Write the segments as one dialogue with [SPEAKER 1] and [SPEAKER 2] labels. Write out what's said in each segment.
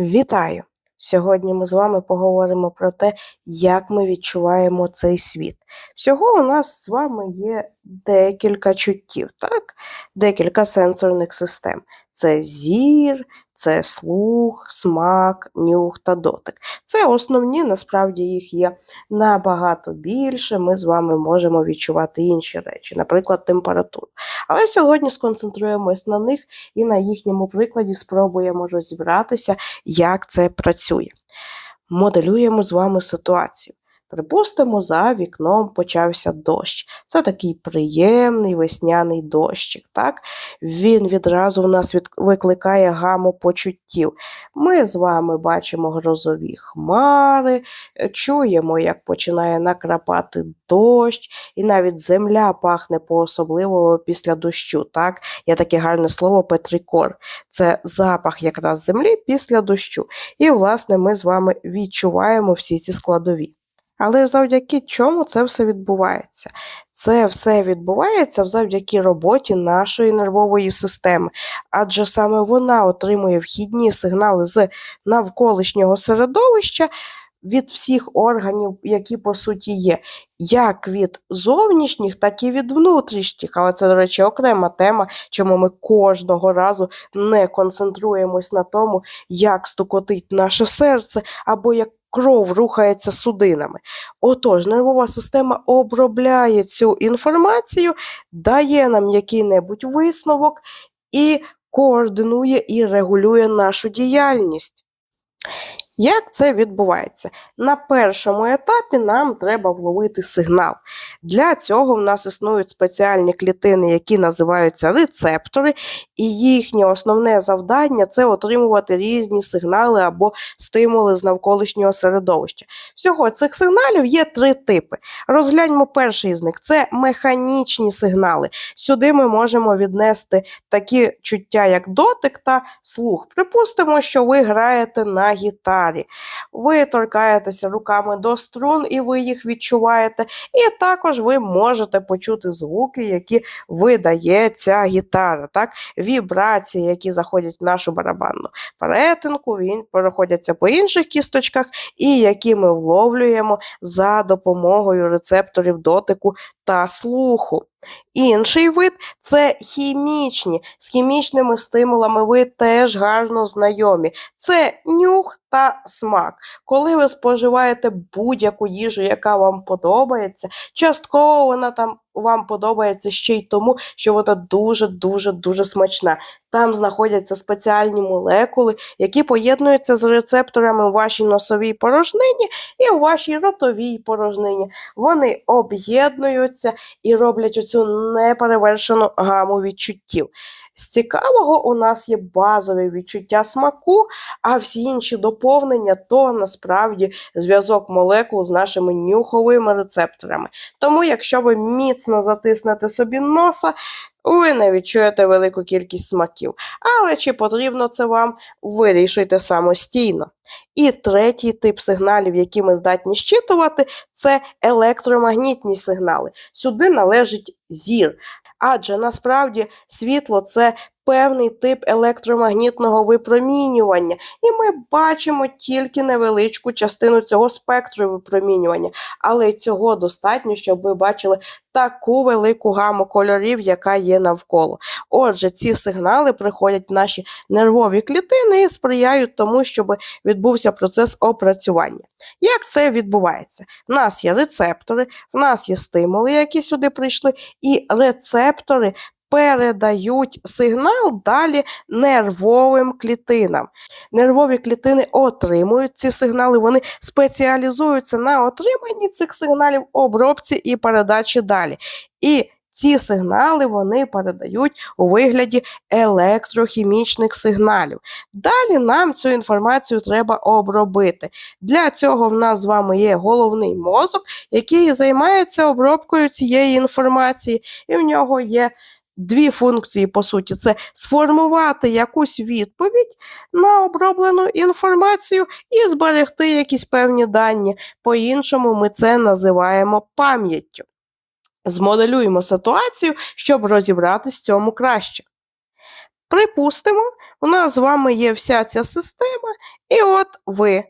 [SPEAKER 1] Вітаю! Сьогодні ми з вами поговоримо про те, як ми відчуваємо цей світ. Всього у нас з вами є декілька чуттів, так? декілька сенсорних систем. Це зір, це слух, смак, нюх та дотик. Це основні, насправді їх є набагато більше. Ми з вами можемо відчувати інші речі, наприклад, температуру. Але сьогодні сконцентруємось на них і на їхньому прикладі спробуємо розібратися, як це працює. Моделюємо з вами ситуацію. Припустимо, за вікном почався дощ. Це такий приємний весняний дощик. Так? Він відразу в нас від... викликає гаму почуттів. Ми з вами бачимо грозові хмари, е, чуємо, як починає накрапати дощ, і навіть земля пахне по-особливому після дощу. Так? Є таке гарне слово петрикор. Це запах якраз землі після дощу. І, власне, ми з вами відчуваємо всі ці складові. Але завдяки чому це все відбувається? Це все відбувається завдяки роботі нашої нервової системи, адже саме вона отримує вхідні сигнали з навколишнього середовища від всіх органів, які по суті є, як від зовнішніх, так і від внутрішніх. Але це, до речі, окрема тема, чому ми кожного разу не концентруємось на тому, як стукотить наше серце або як кров рухається судинами. Отож, нервова система обробляє цю інформацію, дає нам який-небудь висновок і координує і регулює нашу діяльність. Як це відбувається? На першому етапі нам треба вловити сигнал. Для цього в нас існують спеціальні клітини, які називаються рецептори, і їхнє основне завдання це отримувати різні сигнали або стимули з навколишнього середовища. Всього цих сигналів є три типи. Розгляньмо перший з них це механічні сигнали. Сюди ми можемо віднести такі чуття, як дотик та слух. Припустимо, що ви граєте на гітарі. Ви торкаєтеся руками до струн і ви їх відчуваєте. І також ви можете почути звуки, які видає ця гітара. Так? Вібрації, які заходять в нашу барабанну перетинку, він проходяться по інших кісточках, і які ми вловлюємо за допомогою рецепторів дотику та слуху. Інший вид це хімічні. З хімічними стимулами ви теж гарно знайомі. Це нюх та смак. Коли ви споживаєте будь-яку їжу, яка вам подобається, частково вона там вам подобається ще й тому, що вона дуже-дуже дуже смачна. Там знаходяться спеціальні молекули, які поєднуються з рецепторами в вашій носовій порожнині і в вашій ротовій порожнині. Вони об'єднуються і роблять оцю неперевершену гаму відчуттів. З цікавого у нас є базове відчуття смаку, а всі інші доповнення то насправді зв'язок молекул з нашими нюховими рецепторами. Тому, якщо ви міцно затиснете собі носа, ви не відчуєте велику кількість смаків. Але чи потрібно це вам, вирішуйте самостійно. І третій тип сигналів, які ми здатні щитувати, це електромагнітні сигнали. Сюди належить зір. Адже насправді світло це певний тип електромагнітного випромінювання, і ми бачимо тільки невеличку частину цього спектру випромінювання, але цього достатньо, щоб ви бачили таку велику гаму кольорів, яка є навколо. Отже, ці сигнали приходять в наші нервові клітини і сприяють тому, щоб відбувся процес опрацювання. Як це відбувається? В нас є рецептори, в нас є стимули, які сюди прийшли, і рецептори передають сигнал далі нервовим клітинам. Нервові клітини отримують ці сигнали, вони спеціалізуються на отриманні цих сигналів, обробці і передачі далі. І ці сигнали вони передають у вигляді електрохімічних сигналів. Далі нам цю інформацію треба обробити. Для цього в нас з вами є головний мозок, який займається обробкою цієї інформації, і в нього є дві функції, по суті, це сформувати якусь відповідь на оброблену інформацію і зберегти якісь певні дані. По-іншому ми це називаємо пам'яттю. Змоделюємо ситуацію, щоб розібратись в цьому краще. Припустимо, у нас з вами є вся ця система, І от ви.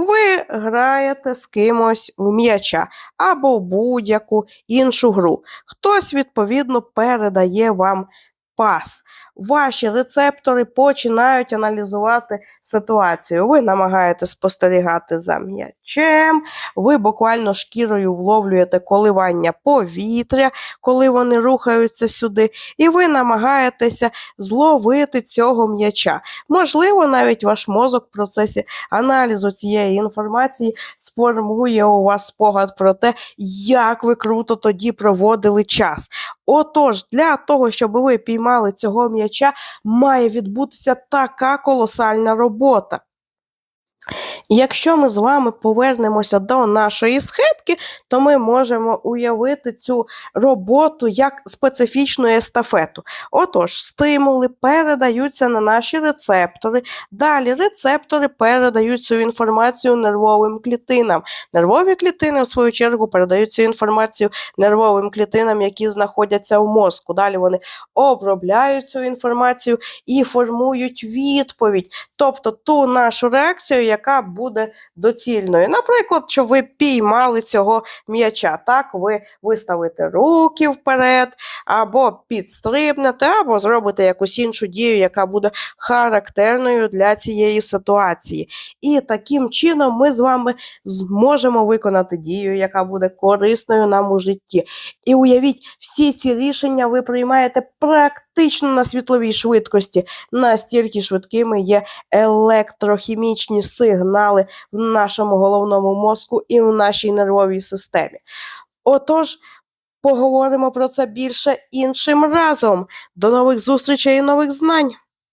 [SPEAKER 1] Ви граєте з кимось в м'яча або в будь-яку іншу гру. Хтось, відповідно, передає вам пас. Ваші рецептори починають аналізувати ситуацію. Ви намагаєтесь спостерігати за м'ячем, ви буквально шкірою вловлюєте коливання повітря, коли вони рухаються сюди, і ви намагаєтеся зловити цього м'яча. Можливо, навіть ваш мозок в процесі аналізу цієї інформації сформує у вас спогад про те, як ви круто тоді проводили час. Отож, для того, щоб ви піймали цього м'яча, має відбутися така колосальна робота. Якщо ми з вами повернемося до нашої схемки, то ми можемо уявити цю роботу як специфічну естафету. Отож, стимули передаються на наші рецептори. Далі рецептори передають цю інформацію нервовим клітинам. Нервові клітини, в свою чергу, передають цю інформацію нервовим клітинам, які знаходяться в мозку. Далі вони обробляють цю інформацію і формують відповідь, тобто ту нашу реакцію, яка буде доцільною. Наприклад, що ви піймали цього м'яча, так, ви виставите руки вперед, або підстрибнете, або зробите якусь іншу дію, яка буде характерною для цієї ситуації. І таким чином ми з вами зможемо виконати дію, яка буде корисною нам у житті. І уявіть, всі ці рішення ви приймаєте практично на світловій швидкості. Настільки швидкими є електрохімічні сигнали в нашому головному мозку і в нашій нервовій системі. Отож, поговоримо про це більше іншим разом. До нових зустрічей і нових знань!